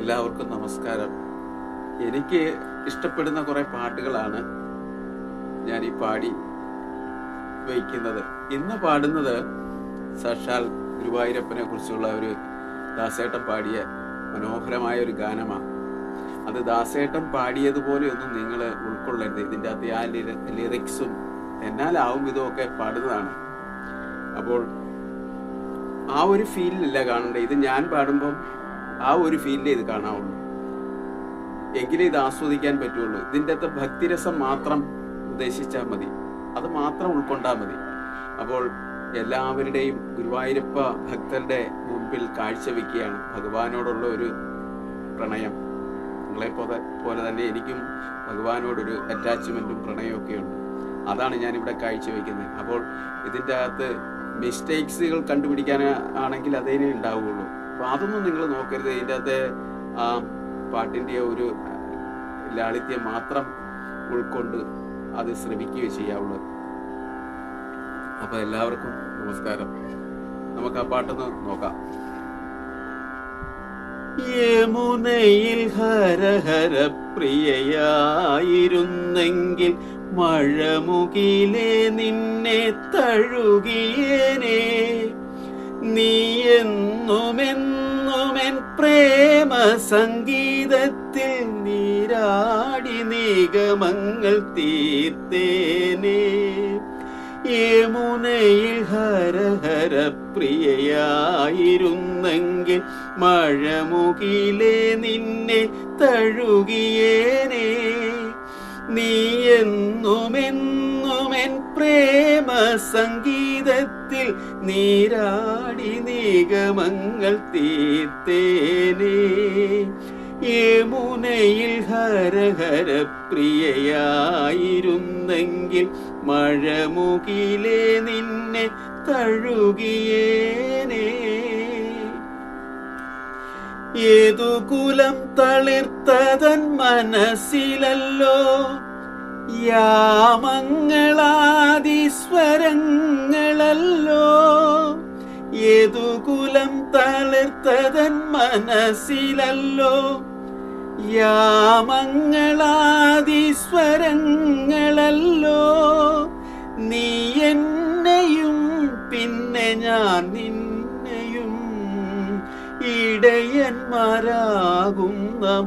എല്ലാവർക്കും നമസ്കാരം. എനിക്ക് ഇഷ്ടപ്പെടുന്ന കുറെ പാട്ടുകളാണ് ഞാൻ ഈ പാടി വയ്ക്കുന്നത്. ഇന്ന് പാടുന്നത് സാക്ഷാൽ ഗുരുവായൂരപ്പനെ കുറിച്ചുള്ള ഒരു ദാസേട്ടൻ പാടിയ മനോഹരമായ ഒരു ഗാനമാണ് അത് ദാസേട്ടൻ പാടിയതുപോലെയൊന്നും നിങ്ങൾ ഉൾക്കൊള്ളരുത്. ഇതിന്റെ അകത്ത് ആ ലിറിക്സും എന്നാലാവും ഇതുമൊക്കെ പാടുന്നതാണ്. അപ്പോൾ ആ ഒരു ഫീലിലല്ല കാണണ്ടേ. ഇത് ഞാൻ പാടുമ്പം ആ ഒരു ഫീലിലേ ഇത് കാണാവുള്ളൂ. എങ്കിലേ ഇത് ആസ്വദിക്കാൻ പറ്റുള്ളൂ. ഇതിന്റെ അകത്ത് ഭക്തിരസം മാത്രം ഉദ്ദേശിച്ചാൽ മതി. അത് മാത്രം ഉൾക്കൊണ്ടാൽ മതി. അപ്പോൾ എല്ലാവരുടെയും ഗുരുവായൂരപ്പ ഭക്തരുടെ മുൻപിൽ കാഴ്ചവെക്കുകയാണ് ഭഗവാനോടുള്ള ഒരു പ്രണയം. നിങ്ങളെ പോലെ പോലെ തന്നെ എനിക്കും ഭഗവാനോടൊരു അറ്റാച്ച്മെന്റും പ്രണയമൊക്കെ ഉണ്ട്. അതാണ് ഞാൻ ഇവിടെ കാഴ്ചവെക്കുന്നത്. അപ്പോൾ ഇതിന്റെ അകത്ത് മിസ്റ്റേക്സുകൾ കണ്ടുപിടിക്കാൻ ആണെങ്കിൽ അതേനെ ഉണ്ടാവുകയുള്ളൂ. അപ്പോൾ അതൊന്നും നിങ്ങൾ നോക്കരുത്. ഇതിന്റെ അകത്തെ ആ പാട്ടിന്റെ ഒരു ലാളിത്യം മാത്രം ഉൾക്കൊണ്ട് അത് ശ്രമിക്കുകയോ ചെയ്യാവുള്ളൂ. അപ്പൊ എല്ലാവർക്കും നമസ്കാരം. നമുക്ക് ആ പാട്ടൊന്ന് നോക്കാം. യമുനയിൽ ഹരഹര പ്രിയയായിരുന്നെങ്കിൽ മഴമുകിലെ നിന്നെ തഴുകിയേനെ. നീ എന്നുമെന്നുമെൻ പ്രേമ സംഗീതത്തിൽ നീരാടി നിഗമങ്ങൾ തീർത്തേനേ. യമുനയിൽ ഹരഹര പ്രിയയായിരുന്നെങ്കിൽ മഴമുകിലെ നിന്നെ തഴുകിയേനേ. നീ പ്രേമ സംഗീതത്തിൽ നീരാടി നിഗമങ്ങൾ തീർത്തേനേ. യമുനയിൽ ഹരഹര പ്രിയയായിരുന്നെങ്കിൽ മഴമുകിലേ നിന്നെ തഴുകിയേനേ. ഏതു കുലം തളിർത്തതൻ മനസ്സിലല്ലോ യാമങ്ങളാദിസ്വരങ്ങളല്ലോ. ഏതു കുലം തളിർത്തതൻ മനസ്സിലല്ലോ. യാമങ്ങളാദിസ്വരങ്ങളല്ലോ. നീ എന്നെയും പിന്നെ ഞാൻ നിന്നെയും ഇടയന്മാരാകുന്ന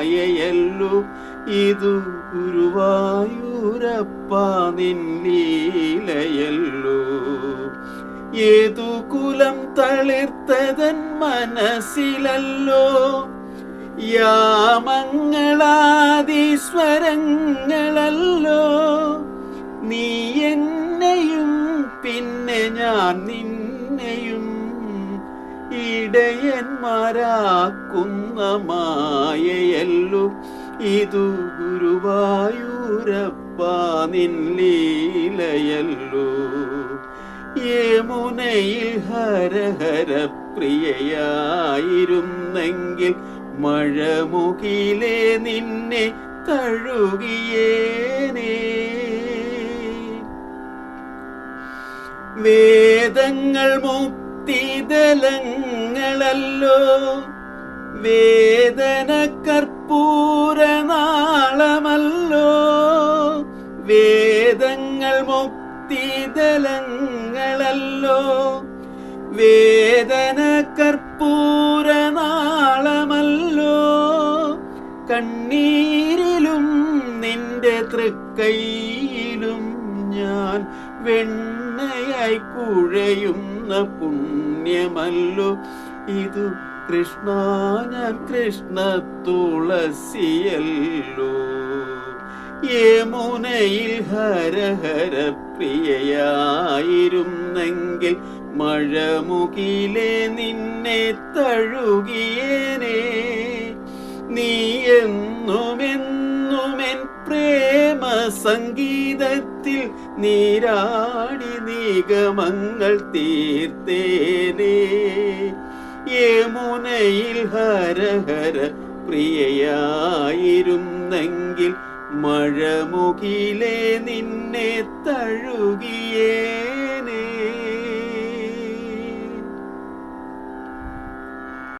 മായയല്ലോ ഇതു ഗുരുവായൂരപ്പ നിന്നീലയല്ലു. ഏതു കുലം തളിർത്തതൻ മനസ്സിലല്ലോ. യാമങ്ങളാദീശ്വരങ്ങളല്ലോ. നീ എന്നെയും പിന്നെ ഞാൻ നിന്നെയും ഇടയന്മാരാക്കുന്ന മായയല്ലോ ഇതു ഗുരുവായൂരപ്പ നിൻ ലീലയല്ലോ. യമുനയിൽ ഹരഹര പ്രിയയായിരുന്നെങ്കിൽ മഴമുകിലെ നിന്നെ തഴുകിയേനേ. വേദങ്ങൾ മുക്തിദലങ്ങളല്ലോ വേദന കർപ്പൂരനാളമല്ലോ വേദങ്ങൾ മുക്തിതലങ്ങളല്ലോ വേദന കർപ്പൂരനാളമല്ലോ കണ്ണീരിലും നിന്റെ തൃക്കൈയിലും ഞാൻ വെണ്ണയായി കുഴയുന്ന പുണ്യമല്ലോ. ഇതു കൃഷ്ണ ഞാൻ കൃഷ്ണ തുളസിയല്ലോ. യമുനയിൽ ഹരഹര പ്രിയയായിരുന്നെങ്കിൽ മഴമുകിലെ നിന്നെ തഴുകിയേനേ. നീ എന്നുമെന്നുമെൻ പ്രേമ സംഗീതത്തിൽ നീരാടി നിഗമങ്ങൾ തീർത്തേനേ. യമുനയിൽ ഹരഹര പ്രിയയായിരുന്നെങ്കിൽ മഴമുകിലെ നിന്നെ തഴുകിയേ.